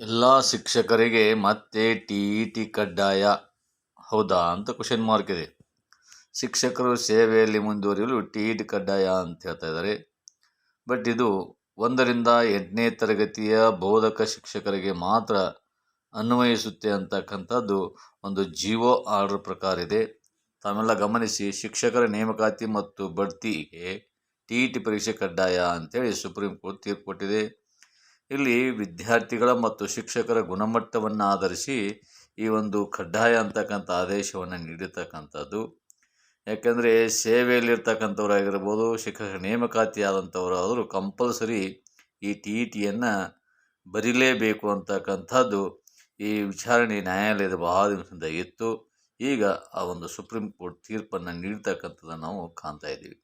ಎಲ್ಲ ಶಿಕ್ಷಕರಿಗೆ ಮತ್ತೆ ಟಿ ಇ ಟಿ ಕಡ್ಡಾಯ. ಹೌದಾ? ಅಂತ ಕ್ವಶನ್ ಮಾರ್ಕ್ ಇದೆ. ಶಿಕ್ಷಕರು ಸೇವೆಯಲ್ಲಿ ಮುಂದುವರಿಯಲು ಟಿ ಇ ಟಿ ಕಡ್ಡಾಯ ಅಂತ ಹೇಳ್ತಾ ಇದ್ದಾರೆ. ಬಟ್ ಇದು ಒಂದರಿಂದ ಎಂಟನೇ ತರಗತಿಯ ಬೋಧಕ ಶಿಕ್ಷಕರಿಗೆ ಮಾತ್ರ ಅನ್ವಯಿಸುತ್ತೆ ಅಂತಕ್ಕಂಥದ್ದು ಒಂದು ಜಿಒ ಆರ್ಡರ್ ಪ್ರಕಾರ ಇದೆ. ತಾವೆಲ್ಲ ಗಮನಿಸಿ, ಶಿಕ್ಷಕರ ನೇಮಕಾತಿ ಮತ್ತು ಬಡ್ತಿಗೆ ಟಿ ಇ ಟಿ ಪರೀಕ್ಷೆ ಕಡ್ಡಾಯ ಅಂತೇಳಿ ಸುಪ್ರೀಂ ಕೋರ್ಟ್ ತೀರ್ಪು ಕೊಟ್ಟಿದೆ. ಇಲ್ಲಿ ವಿದ್ಯಾರ್ಥಿಗಳ ಮತ್ತು ಶಿಕ್ಷಕರ ಗುಣಮಟ್ಟವನ್ನು ಆಧರಿಸಿ ಈ ಒಂದು ಕಡ್ಡಾಯ ಅಂತಕ್ಕಂಥ ಆದೇಶವನ್ನು ನೀಡಿರ್ತಕ್ಕಂಥದ್ದು. ಯಾಕೆಂದರೆ ಸೇವೆಯಲ್ಲಿರ್ತಕ್ಕಂಥವ್ರು ಶಿಕ್ಷಕ ನೇಮಕಾತಿ ಆದಂಥವರಾದರೂ ಕಂಪಲ್ಸರಿ ಈ ಟಿ ಇ ಟಿಯನ್ನು ಬರೀಲೇಬೇಕು ಅಂತಕ್ಕಂಥದ್ದು ಈ ವಿಚಾರಣೆ ನ್ಯಾಯಾಲಯದ ಬಹಳ ದಿವಸದಿಂದ ಇತ್ತು. ಈಗ ಆ ಒಂದು ಸುಪ್ರೀಂ ಕೋರ್ಟ್ ತೀರ್ಪನ್ನು ನೀಡ್ತಕ್ಕಂಥದ್ದನ್ನು ನಾವು ಕಾಣ್ತಾ ಇದ್ದೀವಿ.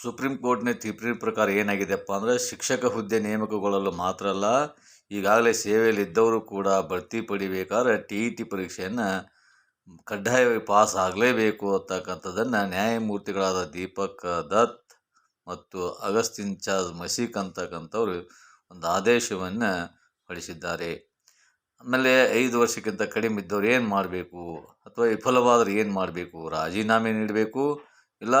ಸುಪ್ರೀಂ ಕೋರ್ಟ್ನ ತೀರ್ಪಿನ ಪ್ರಕಾರ ಏನಾಗಿದೆಪ್ಪ ಅಂದರೆ ಶಿಕ್ಷಕ ಹುದ್ದೆ ನೇಮಕಗೊಳ್ಳಲು ಮಾತ್ರ ಅಲ್ಲ, ಈಗಾಗಲೇ ಸೇವೆಯಲ್ಲಿ ಇದ್ದವರು ಕೂಡ ಬಡ್ತಿ ಪಡಿಬೇಕಾದ್ರೆ ಟಿ ಇ ಟಿ ಪರೀಕ್ಷೆಯನ್ನು ಕಡ್ಡಾಯವಾಗಿ ಪಾಸ್ ಆಗಲೇಬೇಕು ಅಂತಕ್ಕಂಥದ್ದನ್ನು ನ್ಯಾಯಮೂರ್ತಿಗಳಾದ ದೀಪಕ್ ದತ್ ಮತ್ತು ಅಗಸ್ತಿನ್ ಚಾಜ್ ಮಸೀಕ್ ಅಂತಕ್ಕಂಥವ್ರು ಒಂದು ಆದೇಶವನ್ನು ಹೊರಡಿಸಿದ್ದಾರೆ. ಆಮೇಲೆ ಐದು ವರ್ಷಕ್ಕಿಂತ ಕಡಿಮೆ ಇದ್ದವ್ರು ಏನು ಮಾಡಬೇಕು? ಅಥವಾ ವಿಫಲವಾದರೆ ಏನು ಮಾಡಬೇಕು? ರಾಜೀನಾಮೆ ನೀಡಬೇಕು? ಇಲ್ಲ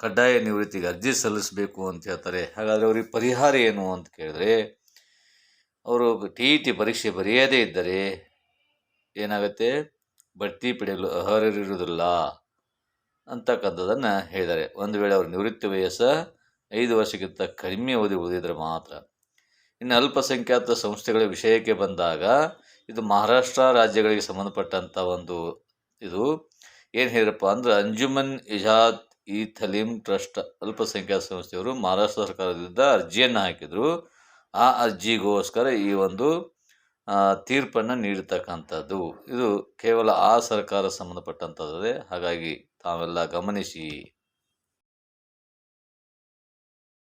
ಕಡ್ಡಾಯ ನಿವೃತ್ತಿಗೆ ಅರ್ಜಿ ಸಲ್ಲಿಸಬೇಕು ಅಂತ ಹೇಳ್ತಾರೆ. ಹಾಗಾದರೆ ಅವ್ರಿಗೆ ಪರಿಹಾರ ಏನು ಅಂತ ಕೇಳಿದ್ರೆ, ಅವರು ಟಿ ಇ ಟಿ ಪರೀಕ್ಷೆ ಬರೆಯದೇ ಇದ್ದರೆ ಏನಾಗುತ್ತೆ? ಬಡ್ತಿ ಪಡೆಯಲು ಅರ್ಹರಿರುವುದಿಲ್ಲ ಅಂತಕ್ಕಂಥದ್ದನ್ನು ಹೇಳಿದ್ದಾರೆ. ಒಂದು ವೇಳೆ ಅವರು ನಿವೃತ್ತಿ ವಯಸ್ಸು ಐದು ವರ್ಷಕ್ಕಿಂತ ಕಡಿಮೆ ಅವಧಿ ಉಳಿದಿದ್ರೆ ಮಾತ್ರ. ಇನ್ನು ಅಲ್ಪಸಂಖ್ಯಾತ ಸಂಸ್ಥೆಗಳ ವಿಷಯಕ್ಕೆ ಬಂದಾಗ, ಇದು ಮಹಾರಾಷ್ಟ್ರ ರಾಜ್ಯಗಳಿಗೆ ಸಂಬಂಧಪಟ್ಟಂಥ ಒಂದು ಇದು. ಏನು ಹೇಳಿರಪ್ಪ ಅಂದ್ರೆ, ಅಂಜುಮನ್ ಇಜಾದ್ ಈ ಥಲೀಮ್ ಟ್ರಸ್ಟ್ ಅಲ್ಪಸಂಖ್ಯಾತ ಸಂಸ್ಥೆಯವರು ಮಹಾರಾಷ್ಟ್ರ ಸರ್ಕಾರದಿಂದ ಅರ್ಜಿಯನ್ನು ಹಾಕಿದರು. ಆ ಅರ್ಜಿಗೋಸ್ಕರ ಈ ಒಂದು ತೀರ್ಪನ್ನು ನೀಡತಕ್ಕಂಥದ್ದು ಇದು ಕೇವಲ ಆ ಸರ್ಕಾರ ಸಂಬಂಧಪಟ್ಟಂಥದ್ದೇ ಹಾಗಾಗಿ ತಾವೆಲ್ಲ ಗಮನಿಸಿ.